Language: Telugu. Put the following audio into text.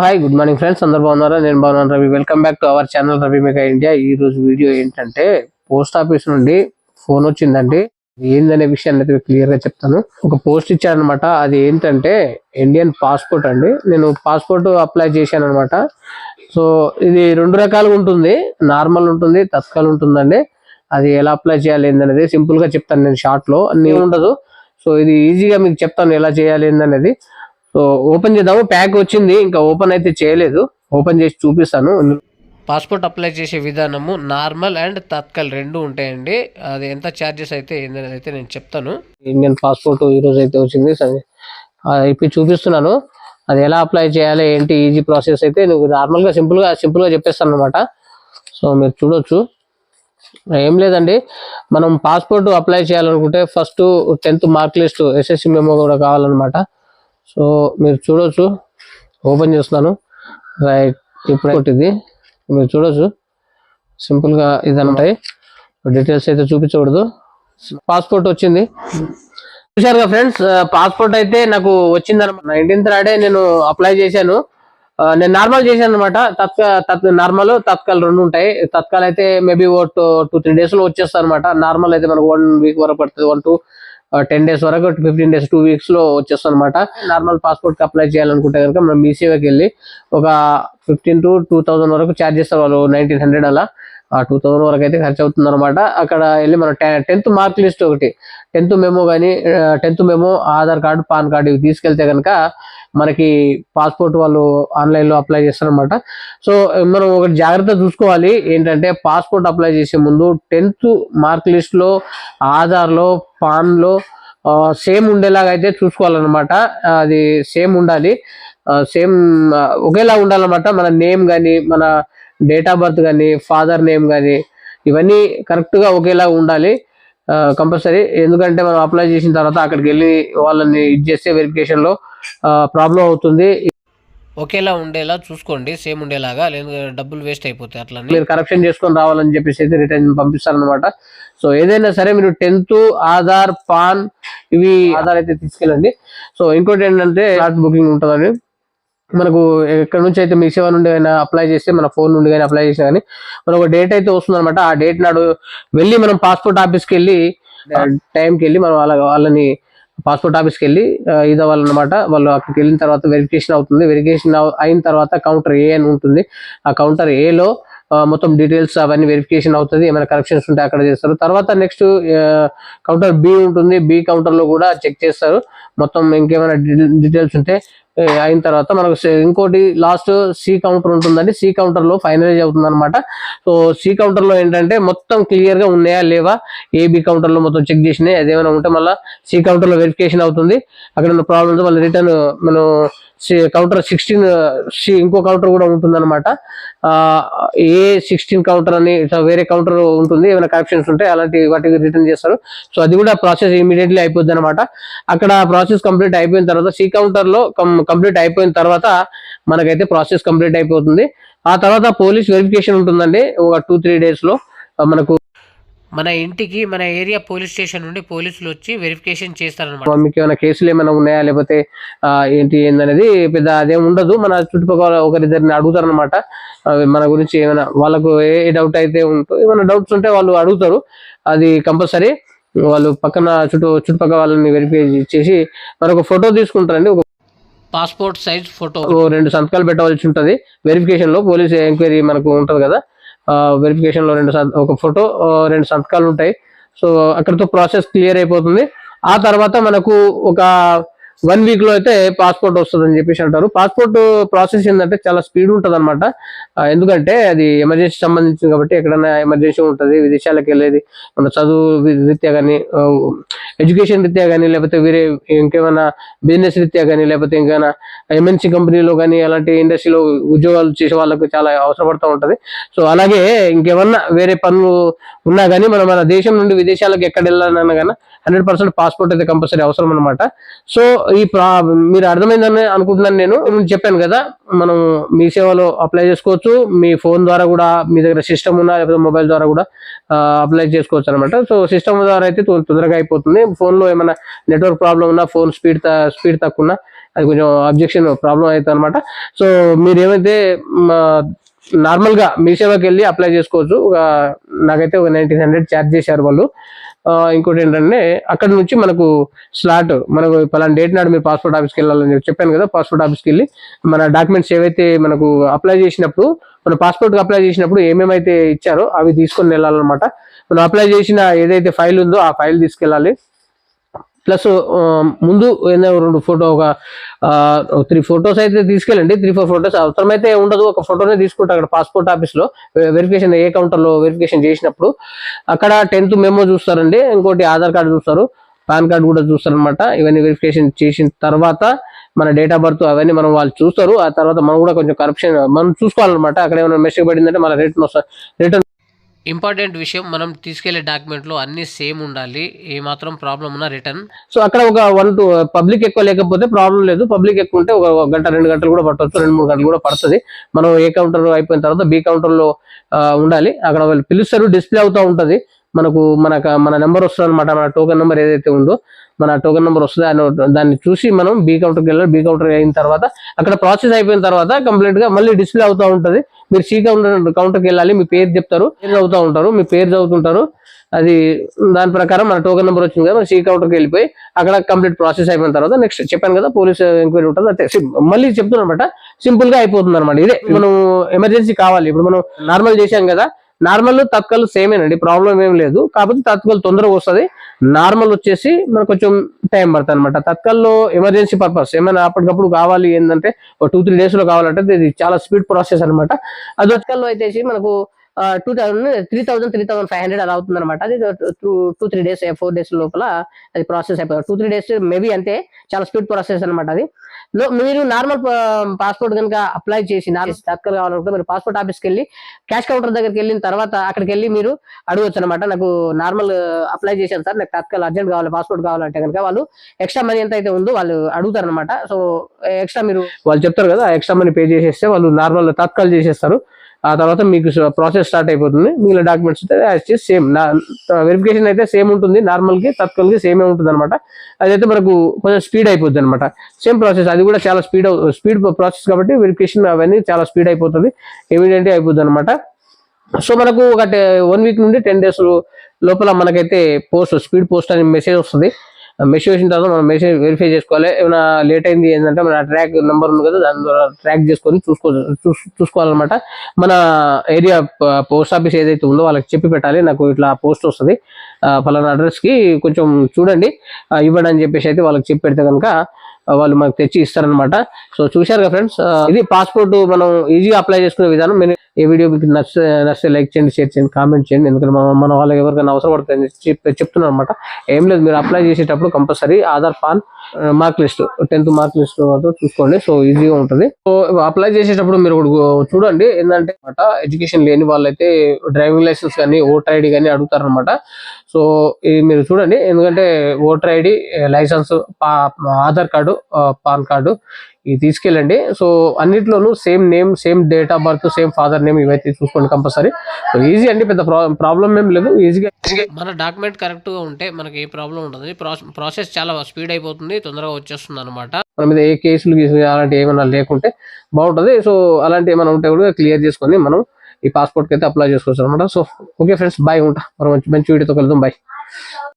హాయ్ గుడ్ మార్నింగ్ ఫ్రెండ్స్ అందరు బాగున్నారా? నేను బాగున్నాను Ravi. Welcome back to our channel Ravi mega India ఈ రోజు వీడియో ఏంటంటే పోస్ట్ ఆఫీస్ నుండి ఫోన్ వచ్చిందండి. ఏందనే విషయాన్ని అయితే క్లియర్గా చెప్తాను. ఒక పోస్ట్ ఇచ్చారనమాట అది ఏంటంటే ఇండియన్ పాస్పోర్ట్ అండి. నేను పాస్పోర్ట్ అప్లై చేశాను అనమాట సో ఇది రెండు రకాలుగా ఉంటుంది. నార్మల్ ఉంటుంది తత్కాల్ ఉంటుందండి. అది ఎలా అప్లై చేయాలి ఏందనేది సింపుల్గా చెప్తాను నేను షార్ట్లో. అన్ని ఉండదు. సో ఇది ఈజీగా మీకు చెప్తాను ఎలా చేయాలి ఏందనేది. సో ఓపెన్ చేద్దాము. ప్యాక్ వచ్చింది. ఇంకా ఓపెన్ అయితే చేయలేదు. ఓపెన్ చేసి చూపిస్తాను. పాస్పోర్ట్ అప్లై చేసే విధానము నార్మల్ అండ్ తత్కాల్ రెండు ఉంటాయండి. అది ఎంత ఛార్జెస్ అయితే ఏందనేది అయితే నేను చెప్తాను. ఇండియన్ పాస్పోర్ట్ ఈ రోజు అయితే వచ్చింది. ఇప్పుడు చూపిస్తున్నాను. అది ఎలా అప్లై చేయాలి? ఏంటి? ఈజీ ప్రాసెస్ అయితే నువ్వు నార్మల్గా సింపుల్గా సింపుల్గా చెప్పేస్తాను అనమాట సో మీరు చూడొచ్చు. ఏం లేదండి. మనం పాస్పోర్ట్ అప్లై చేయాలనుకుంటే first tenth mark list SSC memo కూడా కావాలన్నమాట. సో మీరు చూడొచ్చు. ఓపెన్ చేస్తున్నాను. రైట్ ఇప్పుడు ఇది మీరు చూడొచ్చు. సింపుల్గా ఇది ఉంటాయి డీటెయిల్స్ అయితే చూపించకూడదు. పాస్పోర్ట్ వచ్చింది. చూశారుగా ఫ్రెండ్స్ పాస్పోర్ట్ అయితే నాకు వచ్చింది అనమాట నైన్టీన్త్ నాడే నేను అప్లై చేశాను. నేను నార్మల్ చేశాను అనమాట తత్కాల నార్మల్ తత్కాల్ రెండు ఉంటాయి. తత్కాల్ అయితే మేబీ ఓ టూ టూ త్రీ డేస్లో వచ్చేస్తాను అనమాట నార్మల్ అయితే మనకు వన్ వీక్ వరకు పడుతుంది. వన్ టూ టెన్ డేస్ వరకు ఫిఫ్టీన్ డేస్ టూ వీక్స్లో వచ్చేస్తాం అనమాట నార్మల్ పాస్పోర్ట్కి అప్లై చేయాలనుకుంటే కనుక మనం మీ సేవకి వెళ్ళి ఒక ఫిఫ్టీన్ టు టూ థౌసండ్ వరకు ఛార్జ్ చేస్తారు వాళ్ళు నైన్టీన్ హండ్రెడ్ అలా. ఆ టూ థౌసండ్ వరకు అయితే ఖర్చు అవుతుంది అనమాట అక్కడ వెళ్ళి మనం టెన్త్ మార్క్ లిస్ట్ ఒకటి. టెన్త్ మెమో కానీ tenth memo Aadhaar card PAN card ఇవి తీసుకెళ్తే కనుక మనకి పాస్పోర్ట్ వాళ్ళు ఆన్లైన్లో అప్లై చేస్తారనమాట సో మనం ఒకటి జాగ్రత్త చూసుకోవాలి. ఏంటంటే పాస్పోర్ట్ అప్లై చేసే ముందు టెన్త్ మార్క్ లిస్ట్లో ఆధార్లో పాన్లో సేమ్ ఉండేలాగా అయితే చూసుకోవాలన్నమాట. అది సేమ్ ఉండాలి. సేమ్ ఒకేలా ఉండాలన్నమాట. మన నేమ్ కానీ మన డేట్ ఆఫ్ బర్త్ కానీ ఫాదర్ నేమ్ కానీ ఇవన్నీ కరెక్ట్గా ఒకేలా ఉండాలి. కంపల్సరీ ఎందుకంటే మనం అప్లై చేసిన తర్వాత అక్కడికి వెళ్ళి వాళ్ళని ఇది చేస్తే వెరిఫికేషన్లో ప్రాబ్లం అవుతుంది. ఒకేలా ఉండేలా చూసుకోండి సేమ్ ఉండేలాగా లేదు డబ్బులు వేస్ట్ అయిపోతాయి అట్లా మీరు కరెక్షన్ చేసుకొని రావాలని చెప్పేసి అయితే రిటర్న్ పంపిస్తారనమాట సో ఏదైనా సరే మీరు టెన్త్ ఆధార్ పాన్ ఇవి ఆధార్ అయితే తీసుకెళ్ళండి. సో ఇంకోటి ఏంటంటే ఫ్లాట్ బుకింగ్ ఉంటుందండి. మనకు ఎక్కడ నుంచి అయితే మీ సేవ నుండి అయినా అప్లై చేస్తే మన ఫోన్ నుండి కానీ అప్లై చేసినా కానీ మనకు ఒక డేట్ అయితే వస్తుంది అనమాట ఆ డేట్ నాడు వెళ్ళి మనం పాస్పోర్ట్ ఆఫీస్కి వెళ్ళి టైంకి వెళ్ళి మనం వాళ్ళ వాళ్ళని పాస్పోర్ట్ ఆఫీస్కి వెళ్ళి ఇది అవ్వాలన్నమాట వాళ్ళు అక్కడికి వెళ్ళిన తర్వాత వెరిఫికేషన్ అవుతుంది. వెరిఫికేషన్ అయిన తర్వాత కౌంటర్ ఏ అని ఉంటుంది. ఆ కౌంటర్ ఏలో మొత్తం డీటెయిల్స్ అవన్నీ వెరిఫికేషన్ అవుతుంది. ఏమైనా కరెక్షన్స్ ఉంటే అక్కడ చేస్తారు. తర్వాత నెక్స్ట్ కౌంటర్ బి ఉంటుంది. బి కౌంటర్లో కూడా చెక్ చేస్తారు. మొత్తం ఇంకేమైనా డీటెయిల్స్ ఉంటే అయిన తర్వాత మనకు ఇంకోటి లాస్ట్ సి కౌంటర్ ఉంటుందండి. సి కౌంటర్లో ఫైనలైజ్ అవుతుంది అనమాట సో సి కౌంటర్లో ఏంటంటే మొత్తం క్లియర్గా ఉన్నాయా లేవా? ఏబి కౌంటర్లో మొత్తం చెక్ చేసినాయి? అదేమైనా ఉంటే మళ్ళీ సి కౌంటర్లో వెరిఫికేషన్ అవుతుంది. అక్కడ ఉన్న ప్రాబ్లమ్స్ మళ్ళీ రిటర్న్ మనం కౌంటర్ సిక్స్టీన్ సి ఇంకో కౌంటర్ కూడా ఉంటుంది అనమాట ఏ సిక్స్టీన్ కౌంటర్ అని వేరే కౌంటర్ ఉంటుంది ఏమైనా కరెక్షన్స్ ఉంటే అలాంటి వాటికి రిటర్న్ చేస్తారు. సో అది కూడా ప్రాసెస్ ఇమీడియట్లీ అయిపోద్ది అనమాట అక్కడ ప్రాసెస్ కంప్లీట్ అయిపోయిన తర్వాత సి కౌంటర్లో కంప్లీట్ అయిపోయిన తర్వాత మనకైతే ప్రాసెస్ కంప్లీట్ అయిపోతుంది. ఆ తర్వాత పోలీస్ వెరిఫికేషన్ ఉంటుందండి ఒక టూ త్రీ డేస్లో మనకు మన ఇంటికి మన ఏరియా పోలీస్ స్టేషన్ నుండి పోలీసులు వచ్చి వెరిఫికేషన్ చేస్తారనమాట మీకు ఏమైనా కేసులు ఏమైనా ఉన్నాయా? లేకపోతే ఏంటి ఏందనేది పెద్ద అదేం ఉండదు. మన చుట్టుపక్కల ఒకరిద్దరిని అడుగుతారనమాట మన గురించి ఏమైనా వాళ్ళకు ఏ డౌట్ అయితే ఉంటో ఏమైనా డౌట్స్ ఉంటే వాళ్ళు అడుగుతారు. అది కంపల్సరీ వాళ్ళు పక్కన చుట్టూ చుట్టుపక్కల వాళ్ళని వెరిఫై చేసి మనకు ఫోటో తీసుకుంటారండి. ఒక పాస్పోర్ట్ సైజ్ ఫోటో రెండు సంతకాలు పెట్టవలసి ఉంటుంది. వెరిఫికేషన్లో పోలీస్ ఎంక్వైరీ మనకు ఉంటది కదా. వెరిఫికేషన్లో రెండు సంత- ఒక ఫోటో రెండు సంతకాలు ఉంటాయి. సో అక్కడతో ప్రాసెస్ క్లియర్ అయిపోతుంది. ఆ తర్వాత మనకు ఒక వన్ వీక్లో అయితే పాస్పోర్ట్ వస్తుంది అని చెప్పేసి అంటారు. పాస్పోర్ట్ ప్రాసెస్ ఏంటంటే చాలా స్పీడ్ ఉంటుంది అనమాట ఎందుకంటే అది ఎమర్జెన్సీ సంబంధించింది కాబట్టి ఎక్కడైనా ఎమర్జెన్సీ ఉంటుంది విదేశాలకు వెళ్ళేది మన చదువు రీత్యా కానీ ఎడ్యుకేషన్ రీత్యా కానీ లేకపోతే వేరే ఇంకేమైనా బిజినెస్ రీత్యా కానీ లేకపోతే ఇంకేమైనా ఎంఎన్సీ కంపెనీలో కానీ అలాంటి ఇండస్ట్రీలో ఉద్యోగాలు చేసే వాళ్ళకు చాలా అవసరపడుతూ ఉంటుంది. సో అలాగే ఇంకేమన్నా వేరే పనులు ఉన్నా కానీ మనం మన దేశం నుండి విదేశాలకు ఎక్కడ వెళ్ళాలన్నా కానీ హండ్రెడ్ పర్సెంట్ పాస్పోర్ట్ అయితే కంపల్సరీ అవసరం అనమాట సో ఈ మీరు అర్థమైందని అనుకుంటున్నాను నేను. చెప్పాను కదా మనం మీ సేవలో అప్లై చేసుకోవచ్చు. మీ ఫోన్ ద్వారా కూడా మీ దగ్గర సిస్టమ్ ఉన్నా లేకపోతే మొబైల్ ద్వారా కూడా అప్లై చేసుకోవచ్చు అనమాట సో సిస్టమ్ ద్వారా అయితే తొందరగా అయిపోతుంది. ఫోన్లో ఏమైనా నెట్వర్క్ ప్రాబ్లం ఉన్నా ఫోన్ స్పీడ్ స్పీడ్ తక్కువ ఉన్నా అది కొంచెం అబ్జెక్షన్ ప్రాబ్లం అవుతుంది అనమాట సో మీరు ఏమైతే నార్మల్గా మీ సేవకి వెళ్ళి అప్లై చేసుకోవచ్చు. నాకైతే ఒక నైన్టీన్ హండ్రెడ్ ఛార్జ్ చేశారు వాళ్ళు. ఇంకోటి ఏంటంటే అక్కడ నుంచి మనకు స్లాట్ మనకు పలానా డేట్ నాడు మీరు పాస్పోర్ట్ ఆఫీస్కి వెళ్ళాలని చెప్పి చెప్పాను కదా పాస్పోర్ట్ ఆఫీస్కి వెళ్ళి మన డాక్యుమెంట్స్ ఏవైతే మనకు అప్లై చేసినప్పుడు మన పాస్పోర్ట్కి అప్లై చేసినప్పుడు ఏమేమైతే ఇచ్చారో అవి తీసుకొని వెళ్ళాలన్నమాట. మనం అప్లై చేసిన ఏదైతే ఫైల్ ఉందో ఆ ఫైల్ తీసుకెళ్ళాలి. ప్లస్ ముందు ఏదో రెండు ఫోటో ఒక త్రీ ఫొటోస్ అయితే తీసుకెళ్ళండి. Three four photos. అవసరమైతే ఉండదు. ఒక ఫోటోనే తీసుకుంటారు అక్కడ పాస్పోర్ట్ ఆఫీస్లో వెరిఫికేషన్ ఏ కౌంటర్లో వెరిఫికేషన్ చేసినప్పుడు. అక్కడ టెన్త్ మెమో చూస్తారండి. ఇంకోటి ఆధార్ కార్డు చూస్తారు. పాన్ కార్డు కూడా చూస్తారనమాట ఇవన్నీ వెరిఫికేషన్ చేసిన తర్వాత మన డేట్ ఆఫ్ బర్త్ అవన్నీ మనం వాళ్ళు చూస్తారు. ఆ తర్వాత మనం కూడా కొంచెం కరప్షన్ మనం చూసుకోవాలన్నమాట. అక్కడ ఏమైనా మెసేజ్ పడిందంటే మన రిటర్న్ వస్తా రిటర్న్ ఇంపార్టెంట్ విషయం మనం తీసుకెళ్ళే డాక్యుమెంట్లో అన్ని సేమ్ ఉండాలి. ఏ మాత్రం ప్రాబ్లం ఉన్నా రిటర్న్. సో అక్కడ ఒక వన్ టూ పబ్లిక్ ఎక్కువ లేకపోతే ప్రాబ్లం లేదు. పబ్లిక్ ఎక్కువ ఉంటే ఒక గంట రెండు గంటలు కూడా పట్టవచ్చు రెండు మూడు గంటలు కూడా పడుతుంది. మనం ఏ కౌంటర్ అయిపోయిన తర్వాత బి కౌంటర్లో ఉండాలి. అక్కడ వాళ్ళు పిలుస్తారు డిస్ప్లే అవుతూ ఉంటుంది. మనకు మనకు మన నెంబర్ వస్తుంది అనమాట మన టోకెన్ నెంబర్ ఏదైతే ఉందో మన టోకెన్ నెంబర్ వస్తుంది దాన్ని దాన్ని చూసి మనం బి కౌంటర్కి వెళ్ళాలి. బి కౌంటర్ అయిన తర్వాత అక్కడ ప్రాసెస్ అయిపోయిన తర్వాత కంప్లీట్గా మళ్ళీ డిస్ప్లే అవుతూ ఉంటది. మీరు సి కౌంటర్ కౌంటర్కి వెళ్ళాలి మీ పేరు చెప్తారు పేరు చదువుతూ ఉంటారు మీ పేరు చదువుతుంటారు. అది దాని ప్రకారం మన టోకెన్ నెంబర్ వచ్చింది కదా మన సి కౌంటర్కి వెళ్ళిపోయి అక్కడ కంప్లీట్ ప్రాసెస్ అయిపోయిన తర్వాత నెక్స్ట్ చెప్పాను కదా పోలీస్ ఎంక్వైరీ ఉంటుంది. sim- మళ్ళీ చెప్తున్నా అనమాట సింపుల్గా అయిపోతుంది అనమాట ఇదే మనం ఎమర్జెన్సీ కావాలి. ఇప్పుడు మనం నార్మల్ చేశాం కదా నార్మల్ తత్కాల్ సేమేనండి ప్రాబ్లం ఏం లేదు. కాకపోతే తత్కాలు తొందరగా వస్తుంది. నార్మల్ వచ్చేసి మనకు కొంచెం టైం పడుతుంది అనమాట తత్కాల్లో ఎమర్జెన్సీ పర్పస్ ఏమైనా అప్పటికప్పుడు కావాలి ఏంటంటే ఒక టూ త్రీ డేస్లో కావాలంటే ఇది చాలా స్పీడ్ ప్రాసెస్ అనమాట అది తత్కాల్లో అయితే మనకు two thousand three thousand three thousand five hundred అలా అవుతుంది అనమాట అది two to three days four days లోపల అది ప్రాసెస్ అయిపోతుంది. టూ త్రీ డేస్ మేబీ అంతే చాలా స్పీడ్ ప్రాసెస్ అనమాట అది. మీరు నార్మల్ పాస్పోర్ట్ కనుక అప్లై చేసి తత్కాల్ కావాలనుకుంటే మీరు పాస్పోర్ట్ ఆఫీస్కి వెళ్ళి క్యాష్ కౌంటర్ దగ్గరికి వెళ్ళిన తర్వాత అక్కడికి వెళ్ళి మీరు అడగొచ్చు అనమాట నాకు నార్మల్ అప్లై చేశాను సార్. నాకు తత్కాల్ అర్జెంట్ కావాలి పాస్పోర్ట్ కావాలంటే కనుక వాళ్ళు ఎక్స్ట్రా మనీ ఎంత అయితే ఉందో వాళ్ళు అడుగుతారు అనమాట సో ఎక్స్ట్రా మీరు వాళ్ళు చెప్తారు కదా ఎక్స్ట్రా మనీ పే చేసేస్తే వాళ్ళు నార్మల్ తత్కాల్ చేసేస్తారు. ఆ తర్వాత మీకు ప్రాసెస్ స్టార్ట్ అయిపోతుంది. మిగిలిన డాక్యుమెంట్స్ అయితే సేమ్ వెరిఫికేషన్ అయితే సేమ్ ఉంటుంది. నార్మల్కి కి సేమే ఉంటుంది అనమాట అదైతే మనకు కొంచెం స్పీడ్ అయిపోతుంది అనమాట సేమ్ ప్రాసెస్ అది కూడా చాలా స్పీడ్ స్పీడ్ ప్రాసెస్ కాబట్టి వెరిఫికేషన్ అవన్నీ చాలా స్పీడ్ అయిపోతుంది. ఇమీడియట్ అయిపోతుంది అనమాట సో మనకు ఒక వన్ వీక్ నుండి టెన్ డేస్ లోపల మనకైతే పోస్ట్ స్పీడ్ పోస్ట్ అని మెసేజ్ వస్తుంది. మెష్ వేసిన తర్వాత మనం మెసేజ్ వెరిఫై చేసుకోవాలి. ఏమైనా లేట్ అయింది ఏంటంటే మన ట్రాక్ నెంబర్ ఉంది కదా దాని ద్వారా ట్రాక్ చేసుకొని చూసుకో చూస్- చూసుకోవాలన్నమాట. మన ఏరియా పోస్ట్ ఆఫీస్ ఏదైతే ఉందో వాళ్ళకి చెప్పి పెట్టాలి. నాకు ఇట్లా పోస్ట్ వస్తుంది. ఫలానా అడ్రస్కి కొంచెం చూడండి. ఇవ్వండి అని చెప్పేసి అయితే వాళ్ళకి చెప్పి పెడితే కనుక వాళ్ళు మనకు తెచ్చి ఇస్తారనమాట సో చూశారు కదా ఫ్రెండ్స్ ఇది పాస్పోర్ట్ మనం ఈజీగా అప్లై చేసుకునే విధానం. మీరు ఈ వీడియో మీకు నచ్చితే నచ్చితే లైక్ చేయండి షేర్ చేయండి కామెంట్ చేయండి. ఎందుకంటే మన వాళ్ళకి ఎవరికైనా అవసరం పడుతుంది చెప్తున్నాను అనమాట ఏం లేదు మీరు అప్లై చేసేటప్పుడు compulsory Aadhaar PAN mark list tenth mark list చూసుకోండి. సో ఈజీగా ఉంటుంది. సో అప్లై చేసేటప్పుడు మీరు చూడండి. ఏంటంటే అనమాట ఎడ్యుకేషన్ లేని వాళ్ళైతే డ్రైవింగ్ లైసెన్స్ కానీ ఓటర్ ఐడి కానీ అడుగుతారనమాట సో ఇది మీరు చూడండి ఎందుకంటే voter ID licence Aadhaar card PAN card ఇది తీసుకెళ్ళండి. సో అన్నిట్లోనూ same name same date of birth same father name ఇవైతే చూసుకోండి కంపల్సరీ. ఈజీ అండి పెద్ద ప్రాబ్లం ఏం లేదు. ఈజీగా మన డాక్యుమెంట్ కరెక్ట్గా ఉంటే మనకి ఏ ప్రాబ్లం ఉండదు. ప్రాసెస్ చాలా స్పీడ్ అయిపోతుంది తొందరగా వచ్చేస్తుంది అనమాట మన మీద ఏ కేసులు గీసులు అలాంటి ఏమైనా లేకుంటే బాగుంటుంది. సో అలాంటి ఏమైనా ఉంటే కూడా క్లియర్ చేసుకొని మనం ఈ పాస్పోర్ట్కి అయితే అప్లై చేసుకోవచ్చు అనమాట సో ఓకే ఫ్రెండ్స్ బాయ్ ఉంటా. మరి మంచి మంచి వీడియోతో కలుద్దాం. బాయ్